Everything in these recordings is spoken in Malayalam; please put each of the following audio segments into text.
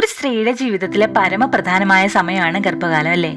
ഒരു സ്ത്രീയുടെ ജീവിതത്തിലെ പരമപ്രധാനമായ സമയമാണ് ഗർഭകാലം അല്ലേ?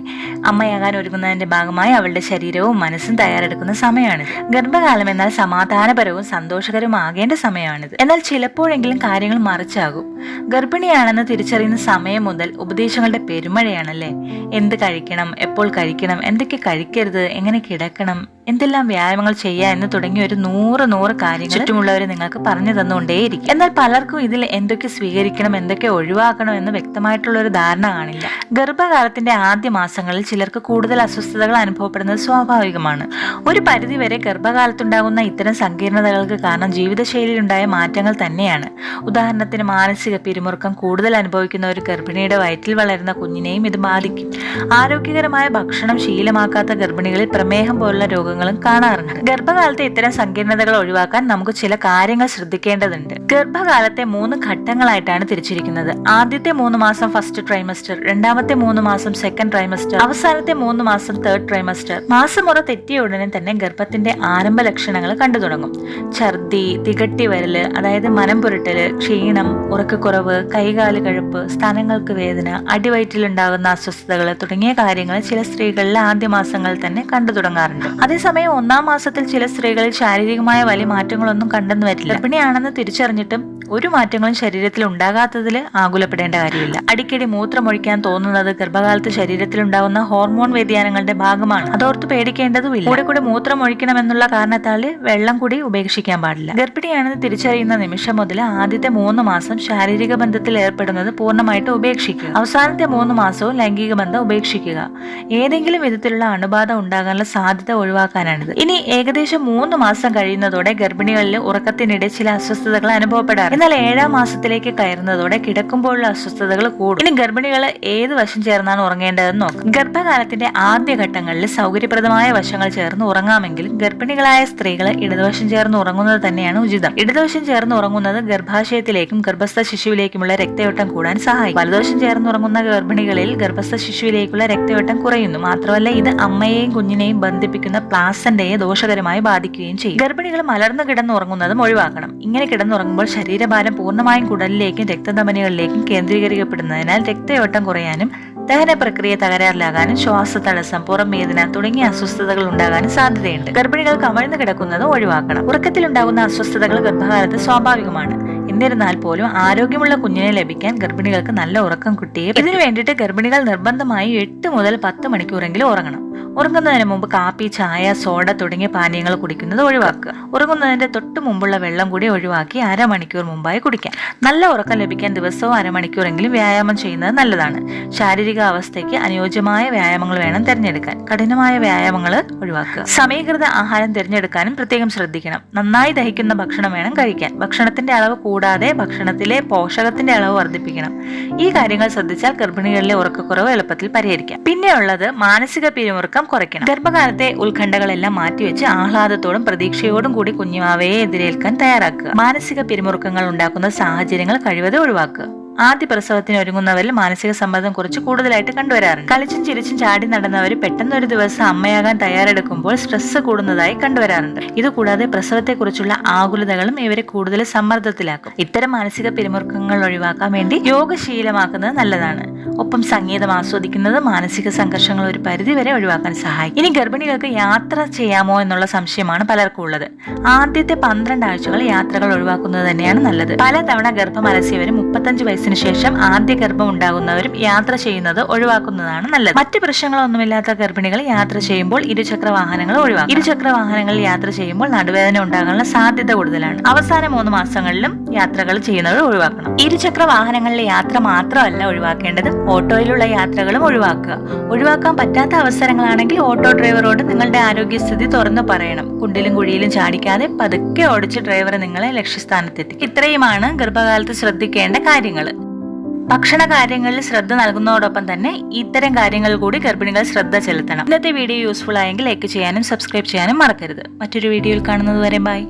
അമ്മയാകാൻ ഒരുങ്ങുന്നതിന്റെ ഭാഗമായി അവളുടെ ശരീരവും മനസ്സും തയ്യാറെടുക്കുന്ന സമയമാണ്. ഗർഭകാലം എന്നാൽ സമാധാനപരവും സന്തോഷകരവുമാകേണ്ട സമയമാണിത്. എന്നാൽ ചിലപ്പോഴെങ്കിലും കാര്യങ്ങൾ മറിച്ചാകും. ഗർഭിണിയാണെന്ന് തിരിച്ചറിയുന്ന സമയം മുതൽ ഉപദേശങ്ങളുടെ പെരുമഴയാണല്ലേ? എന്ത് കഴിക്കണം? എപ്പോൾ കഴിക്കണം? എന്തൊക്കെ കഴിക്കരുത്? എങ്ങനെ കിടക്കണം? എന്തെല്ലാം വ്യായാമങ്ങൾ ചെയ്യുക എന്ന് തുടങ്ങിയ ഒരു നൂറ് നൂറ് കാര്യങ്ങൾ ചുറ്റുമുള്ളവർ നിങ്ങൾക്ക് പറഞ്ഞു തന്നുകൊണ്ടേയിരിക്കും. എന്നാൽ പലർക്കും ഇതിൽ എന്തൊക്കെ സ്വീകരിക്കണം എന്തൊക്കെ ഒഴിവാക്കണം എന്ന് വ്യക്തമായിട്ടുള്ള ഒരു ധാരണ കാണില്ല. ഗർഭകാലത്തിന്റെ ആദ്യ മാസങ്ങളിൽ ചിലർക്ക് കൂടുതൽ അസ്വസ്ഥതകൾ അനുഭവപ്പെടുന്നത് സ്വാഭാവികമാണ്. ഒരു പരിധിവരെ ഗർഭകാലത്തുണ്ടാകുന്ന ഇത്തരം സങ്കീർണതകൾക്ക് കാരണം ജീവിതശൈലിയിലുണ്ടായ മാറ്റങ്ങൾ തന്നെയാണ്. ഉദാഹരണത്തിന് മാനസിക പിരിമുറുക്കം കൂടുതൽ അനുഭവിക്കുന്ന ഒരു ഗർഭിണിയുടെ വയറ്റിൽ വളരുന്ന കുഞ്ഞിനെയും ഇത് ബാധിക്കും. ആരോഗ്യകരമായ ഭക്ഷണം ശീലമാക്കാത്ത ഗർഭിണികളിൽ പ്രമേഹം പോലുള്ള രോഗങ്ങളും കാണാറുണ്ട്. ഗർഭകാലത്തെ ഇത്തരം സങ്കീർണതകൾ ഒഴിവാക്കാൻ നമുക്ക് ചില കാര്യങ്ങൾ ശ്രദ്ധിക്കേണ്ടതുണ്ട്. ഗർഭകാലത്തെ മൂന്ന് ഘട്ടങ്ങളായിട്ടാണ് തിരിച്ചിരിക്കുന്നത്. ആദ്യത്തെ മൂന്ന് മാസം ഫസ്റ്റ് ട്രൈമസ്റ്റർ രണ്ടാമത്തെ മൂന്ന് മാസം സെക്കൻഡ് ട്രൈമസ്റ്റർ അവസാനത്തെ മൂന്ന് മാസം തേർഡ് ട്രൈമസ്റ്റർ മാസമുറ തെറ്റിയ ഉടനെ തന്നെ ഗർഭത്തിന്റെ ആരംഭ ലക്ഷണങ്ങൾ കണ്ടു തുടങ്ങും. ഛർദി തികട്ടി വരൽ അതായത് മനം പുരട്ടൽ ക്ഷീണം ഉറക്കക്കുറവ് കൈകാൽ കഴുപ്പ് സ്ഥാനങ്ങൾക്ക് വേദന അടിവയറ്റിലുണ്ടാകുന്ന അസ്വസ്ഥതകൾ തുടങ്ങിയ കാര്യങ്ങൾ ചില സ്ത്രീകളിൽ ആദ്യ മാസങ്ങളിൽ തന്നെ കണ്ടു തുടങ്ങാറുണ്ട്. അതേസമയം ഒന്നാം മാസത്തിൽ ചില സ്ത്രീകളിൽ ശാരീരികമായ വലിയ മാറ്റങ്ങളൊന്നും കണ്ടെന്ന് വരില്ല. ഗർഭിണിയാണെന്ന് തിരിച്ചറിഞ്ഞിട്ടും ഒരു മാറ്റങ്ങളും ശരീരത്തിൽ ഉണ്ടാകാത്തതിൽ ആകുലപ്പെടേണ്ട കാര്യമില്ല. അടിക്കടി മൂത്രമൊഴിക്കാൻ തോന്നുന്നത് ഗർഭകാലത്ത് ശരീരത്തിൽ ഉണ്ടാകുന്ന ഹോർമോൺ വ്യതിയാനങ്ങളുടെ ഭാഗമാണ്. അതോർത്ത് പേടിക്കേണ്ടതുമില്ല. കൂടെ കൂടെ മൂത്രമൊഴിക്കണമെന്നുള്ള കാരണത്താൽ വെള്ളം കൂടി ഉപേക്ഷിക്കാൻ പാടില്ല. ഗർഭിണിയാണെന്ന് തിരിച്ചറിയുന്ന നിമിഷം മുതൽ ആദ്യത്തെ മൂന്ന് മാസം ശാരീരിക ബന്ധത്തിൽ ഏർപ്പെടുന്നത് പൂർണമായിട്ട് ഉപേക്ഷിക്കുക. അവസാനത്തെ മൂന്ന് മാസവും ലൈംഗിക ബന്ധം ഉപേക്ഷിക്കുക. ഏതെങ്കിലും വിധത്തിലുള്ള അണുബാധ ഉണ്ടാകാനുള്ള സാധ്യത ഒഴിവാക്കാനാണിത്. ഇനി ഏകദേശം മൂന്ന് മാസം കഴിയുന്നതോടെ ഗർഭിണികളിൽ ഉറക്കത്തിനിടെ ചില അസ്വസ്ഥതകൾ അനുഭവപ്പെടാറുണ്ട്. എന്നാൽ ഏഴാം മാസത്തിലേക്ക് കയറുന്നതോടെ കിടക്കുമ്പോഴുള്ള അസ്വസ്ഥതകൾ കൂടും. ഇനി ഗർഭിണികൾ ഏത് വശം ചേർന്നാണ് ഉറങ്ങേണ്ടതെന്ന് നോക്കാം. ഗർഭകാലത്തിന്റെ ആദ്യ ഘട്ടങ്ങളിൽ സൗകര്യപ്രദമായ വശങ്ങൾ ചേർന്ന് ഉറങ്ങാമെങ്കിലും ഗർഭിണികളായ സ്ത്രീകൾ ഇടതുവശം ചേർന്ന് ഉറങ്ങുന്നത് തന്നെയാണ് ഉചിതം. ഇടതുവശം ചേർന്ന് ഉറങ്ങുന്നത് ഗർഭാശയത്തിലേക്കും ഗർഭസ്ഥ ശിശുവിലേക്കുമുള്ള രക്തയോട്ടം കൂടാൻ സഹായിക്കും. വലതുവശം ചേർന്ന് ഉറങ്ങുന്ന ഗർഭിണികളിൽ ഗർഭസ്ഥ ശിശുവിലേക്കുള്ള രക്തയോട്ടം കുറയുന്നു. മാത്രമല്ല ഇത് അമ്മയെയും കുഞ്ഞിനെയും ബന്ധിപ്പിക്കുന്ന പ്ലാസന്റയെ ദോഷകരമായി ബാധിക്കുകയും ചെയ്യും. ഗർഭിണികൾ മലർന്നു കിടന്നുറങ്ങുന്നതും ഒഴിവാക്കണം. ഇങ്ങനെ കിടന്നുറങ്ങുമ്പോൾ ശരീരഭാരം പൂർണമായും കുടലിലേക്കും രക്തധമനികളിലേക്കും കേന്ദ്രീകരിക്കപ്പെടുന്നതിനാൽ രക്തയോട്ടം കുറയാനും ദഹന പ്രക്രിയ തകരാറിലാകാനും ശ്വാസതടസ്സം പുറം വേദന തുടങ്ങിയ അസ്വസ്ഥതകൾ ഉണ്ടാകാനും സാധ്യതയുണ്ട്. ഗർഭിണികൾ കമഴ്ന്നു കിടക്കുന്നത് ഒഴിവാക്കണം. ഉറക്കത്തിലുണ്ടാകുന്ന അസ്വസ്ഥതകൾ ഗർഭകാലത്ത് സ്വാഭാവികമാണ്. എന്നിരുന്നാൽ പോലും ആരോഗ്യമുള്ള കുഞ്ഞിനെ ലഭിക്കാൻ ഗർഭിണികൾക്ക് നല്ല ഉറക്കം കിട്ടിയേ ഇതിനു വേണ്ടിയിട്ട് ഗർഭിണികൾ നിർബന്ധമായി എട്ട് മുതൽ പത്ത് മണിക്കൂറെങ്കിലും ഉറങ്ങണം. ഉറങ്ങുന്നതിന് മുമ്പ് കാപ്പി ചായ സോഡ തുടങ്ങിയ പാനീയങ്ങൾ കുടിക്കുന്നത് ഒഴിവാക്കുക. ഉറങ്ങുന്നതിന്റെ തൊട്ട് മുമ്പുള്ള വെള്ളം കൂടി ഒഴിവാക്കി അരമണിക്കൂർ മുമ്പായി കുടിക്കാം. നല്ല ഉറക്കം ലഭിക്കാൻ ദിവസവും അരമണിക്കൂറെങ്കിലും വ്യായാമം ചെയ്യുന്നത് നല്ലതാണ്. ശാരീരിക അവസ്ഥയ്ക്ക് അനുയോജ്യമായ വ്യായാമങ്ങൾ വേണം തിരഞ്ഞെടുക്കാൻ. കഠിനമായ വ്യായാമങ്ങൾ ഒഴിവാക്കുക. സമീകൃത ആഹാരം തിരഞ്ഞെടുക്കാനും പ്രത്യേകം ശ്രദ്ധിക്കണം. നന്നായി ദഹിക്കുന്ന ഭക്ഷണം വേണം കഴിക്കാൻ. ഭക്ഷണത്തിന്റെ അളവ് കൂടാതെ ഭക്ഷണത്തിലെ പോഷകത്തിന്റെ അളവ് വർദ്ധിപ്പിക്കണം. ഈ കാര്യങ്ങൾ ശ്രദ്ധിച്ചാൽ ഗർഭിണികളിലെ ഉറക്കക്കുറവ് എളുപ്പത്തിൽ പരിഹരിക്കാം. പിന്നെയുള്ളത് മാനസിക പിരിമുറുക്കം കുറയ്ക്കണം. ഗർഭകാലത്തെ ഉത്കണ്ഠകളെല്ലാം മാറ്റിവെച്ച് ആഹ്ലാദത്തോടും പ്രതീക്ഷയോടും കൂടി കുഞ്ഞുമാവയെ എതിരേൽക്കാൻ തയ്യാറാക്കുക. മാനസിക പിരിമുറുക്കങ്ങൾ ഉണ്ടാക്കുന്ന സാഹചര്യങ്ങൾ കഴിവതും ഒഴിവാക്കുക. ആദ്യ പ്രസവത്തിന് ഒരുങ്ങുന്നവരിൽ മാനസിക സമ്മർദ്ദം കുറച്ച് കൂടുതലായിട്ട് കണ്ടുവരാറുണ്ട്. കളിച്ചും ചിരിച്ചും ചാടി നടന്നവർ പെട്ടെന്ന് ഒരു ദിവസം അമ്മയാകാൻ തയ്യാറെടുക്കുമ്പോൾ സ്ട്രെസ് കൂടുന്നതായി കണ്ടുവരാറുണ്ട്. ഇതുകൂടാതെ പ്രസവത്തെക്കുറിച്ചുള്ള ആകുലതകളും ഇവരെ കൂടുതൽ സമ്മർദ്ദത്തിലാക്കും. ഇത്തരം മാനസിക പിരിമുറുക്കങ്ങൾ ഒഴിവാക്കാൻ വേണ്ടി യോഗ ശീലമാക്കുന്നത് നല്ലതാണ്. ഒപ്പം സംഗീതം ആസ്വദിക്കുന്നത് മാനസിക സംഘർഷങ്ങൾ ഒരു പരിധി വരെ ഒഴിവാക്കാൻ സഹായിക്കും. ഇനി ഗർഭിണികൾക്ക് യാത്ര ചെയ്യാമോ എന്നുള്ള സംശയമാണ് പലർക്കും ഉള്ളത്. ആദ്യത്തെ പന്ത്രണ്ട് ആഴ്ചകൾ യാത്രകൾ ഒഴിവാക്കുന്നത് തന്നെയാണ് നല്ലത്. പലതവണ ഗർഭം അലസിയവരും മുപ്പത്തഞ്ച് വയസ്സിന് ശേഷം ആദ്യ ഗർഭം ഉണ്ടാകുന്നവരും യാത്ര ചെയ്യുന്നത് ഒഴിവാക്കുന്നതാണ് നല്ലത്. മറ്റ് പ്രശ്നങ്ങളൊന്നുമില്ലാത്ത ഗർഭിണികൾ യാത്ര ചെയ്യുമ്പോൾ ഇരുചക്ര വാഹനങ്ങൾ ഒഴിവാക്കും. ഇരുചക്ര വാഹനങ്ങളിൽ യാത്ര ചെയ്യുമ്പോൾ നടുവേദന ഉണ്ടാകാനുള്ള സാധ്യത കൂടുതലാണ്. അവസാന മൂന്ന് മാസങ്ങളിലും യാത്രകൾ ചെയ്യുന്നത് ഒഴിവാക്കണം. ഇരുചക്ര വാഹനങ്ങളിലെ യാത്ര മാത്രമല്ല ഒഴിവാക്കേണ്ടത്. ഓട്ടോയിലുള്ള യാത്രകളും ഒഴിവാക്കുക. ഒഴിവാക്കാൻ പറ്റാത്ത അവസരങ്ങളാണെങ്കിൽ ഓട്ടോ ഡ്രൈവറോട് നിങ്ങളുടെ ആരോഗ്യസ്ഥിതി തുറന്നു പറയണം. കുണ്ടിലും കുഴിയിലും ചാടിക്കാതെ പതുക്കെ ഓടിച്ച് ഡ്രൈവർ നിങ്ങളെ ലക്ഷ്യസ്ഥാനത്തെത്തിക്കും. ഇത്രയുമാണ് ഗർഭകാലത്ത് ശ്രദ്ധിക്കേണ്ട കാര്യങ്ങൾ. ഭക്ഷണ കാര്യങ്ങളിൽ ശ്രദ്ധ നൽകുന്നതോടൊപ്പം തന്നെ ഇത്തരം കാര്യങ്ങൾ കൂടി ഗർഭിണികൾ ശ്രദ്ധ ചെലുത്തണം. ഇന്നത്തെ വീഡിയോ യൂസ്ഫുൾ ആയെങ്കിൽ ലൈക്ക് ചെയ്യാനും സബ്സ്ക്രൈബ് ചെയ്യാനും മറക്കരുത്. മറ്റൊരു വീഡിയോയിൽ കാണുന്നത് വരെ ബൈ